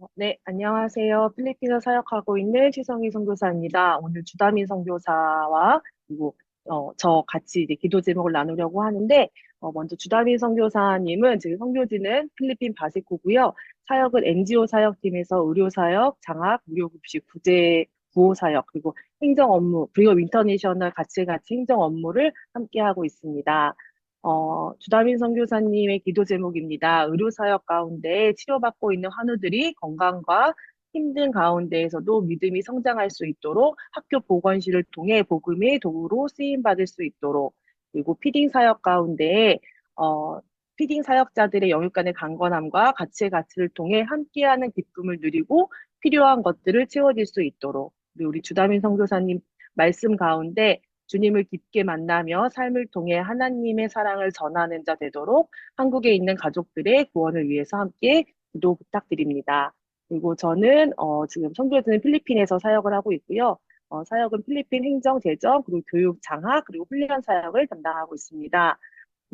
어, 네, 안녕하세요. 필리핀에서 사역하고 있는 시성희 선교사입니다. 오늘 주다민 선교사와 그리고 어, 저 같이 이제 기도 제목을 나누려고 하는데 어, 먼저 주다민 선교사님은 지금 선교지는 필리핀 바세코고요. 사역은 NGO 사역팀에서 의료 사역, 장학, 무료 급식, 구제 구호 사역 그리고 행정 업무, 브리업 인터내셔널 같이 같이 행정 업무를 함께 하고 있습니다. 어, 주다민 선교사님의 기도 제목입니다. 의료 사역 가운데 치료받고 있는 환우들이 건강과 힘든 가운데에서도 믿음이 성장할 수 있도록 학교 보건실을 통해 복음의 도구로 쓰임 받을 수 있도록 그리고 피딩 사역 가운데 어, 피딩 사역자들의 영육 간의 강건함과 가치의 가치를 통해 함께하는 기쁨을 누리고 필요한 것들을 채워질 수 있도록 우리 주다민 선교사님 말씀 가운데 주님을 깊게 만나며 삶을 통해 하나님의 사랑을 전하는 자 되도록 한국에 있는 가족들의 구원을 위해서 함께 기도 부탁드립니다. 그리고 저는 어, 지금 선교지는 필리핀에서 사역을 하고 있고요. 어, 사역은 필리핀 행정, 재정, 그리고 교육, 장학, 그리고 훈련 사역을 담당하고 있습니다.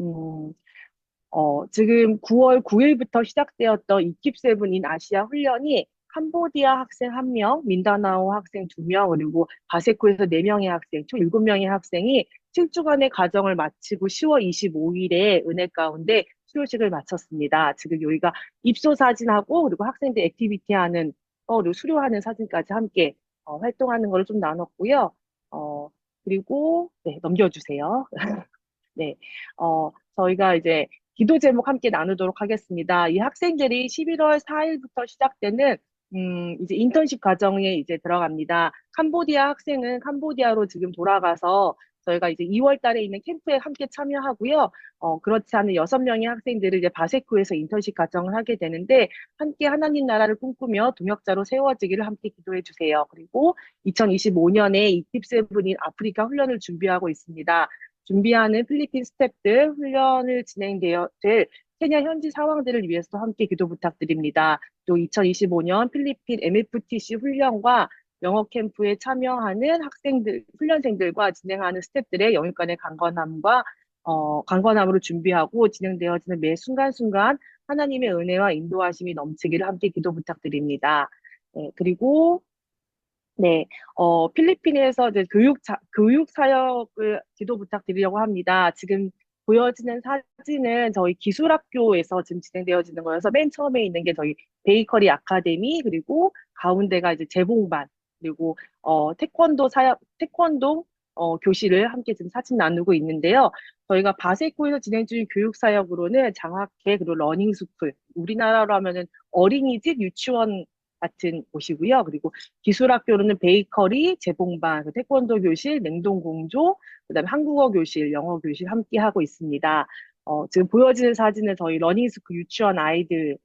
음, 어, 지금 9월 9일부터 시작되었던 이킵세븐인 아시아 훈련이 캄보디아 학생 1명, 민다나오 학생 2명, 그리고 바세코에서 4명의 학생, 총 7명의 학생이 7주간의 과정을 마치고 10월 25일에 은혜 가운데 수료식을 마쳤습니다. 지금 여기가 입소 사진하고 그리고 학생들 액티비티 하는 어, 그리고 수료하는 사진까지 함께 어, 활동하는 걸 좀 나눴고요. 어, 그리고 네, 넘겨주세요. 네, 어, 저희가 이제 기도 제목 함께 나누도록 하겠습니다. 이 학생들이 11월 4일부터 시작되는 음, 이제 인턴십 과정에 이제 들어갑니다. 캄보디아 학생은 캄보디아로 지금 돌아가서 저희가 이제 2월 달에 있는 캠프에 함께 참여하고요. 어, 그렇지 않은 6명의 학생들을 이제 바세쿠에서 인턴십 과정을 하게 되는데 함께 하나님 나라를 꿈꾸며 동역자로 세워지기를 함께 기도해 주세요. 그리고 2025년에 이팁세븐인 아프리카 훈련을 준비하고 있습니다. 준비하는 필리핀 스탭들 훈련을 진행되어 될 케냐 현지 상황들을 위해서 함께 기도 부탁드립니다. 또 2025년 필리핀 MFTC 훈련과 영어 캠프에 참여하는 학생들, 훈련생들과 진행하는 스탭들의 영역 간의 강건함과 어, 강건함으로 준비하고 진행되어지는 매 순간순간 하나님의 은혜와 인도하심이 넘치기를 함께 기도 부탁드립니다. 네, 그리고 네, 어, 필리핀에서 이제 교육, 자, 교육 사역을 기도 부탁드리려고 합니다. 지금 보여지는 사진은 저희 기술학교에서 지금 진행되어지는 거여서 맨 처음에 있는 게 저희 베이커리 아카데미, 그리고 가운데가 이제 재봉반, 그리고, 어, 태권도 사역, 태권도, 어, 교실을 함께 지금 사진 나누고 있는데요. 저희가 바세코에서 진행 중인 교육 사역으로는 장학회, 그리고 러닝 스쿨, 우리나라로 하면은 어린이집, 유치원, 같은 곳이고요. 그리고 기술학교로는 베이커리, 재봉반, 그 태권도 교실, 냉동 공조, 그다음에 한국어 교실, 영어 교실 함께 하고 있습니다. 어, 지금 보여지는 사진은 저희 러닝스쿨 유치원 아이들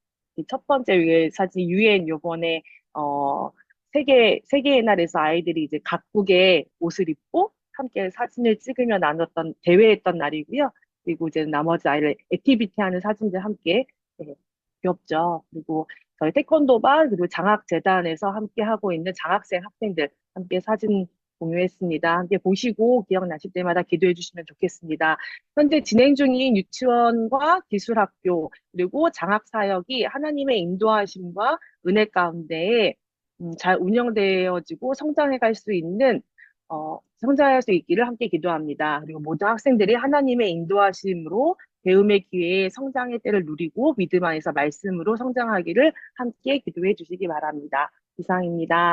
첫 번째 사진 유엔 요번에 어, 세계 세계의 날에서 아이들이 이제 각국의 옷을 입고 함께 사진을 찍으며 나눴던 대회했던 날이고요. 그리고 이제 나머지 아이들 액티비티 하는 사진들 함께 네, 귀엽죠. 그리고 저희 태권도반 그리고 장학재단에서 함께 하고 있는 장학생 학생들 함께 사진 공유했습니다. 함께 보시고 기억나실 때마다 기도해 주시면 좋겠습니다. 현재 진행 중인 유치원과 기술학교 그리고 장학사역이 하나님의 인도하심과 은혜 가운데 음, 잘 운영되어지고 성장해 갈 수 있는 어, 성장할 수 있기를 함께 기도합니다. 그리고 모든 학생들이 하나님의 인도하심으로 배움의 기회에 성장의 때를 누리고 믿음 안에서 말씀으로 성장하기를 함께 기도해 주시기 바랍니다. 이상입니다.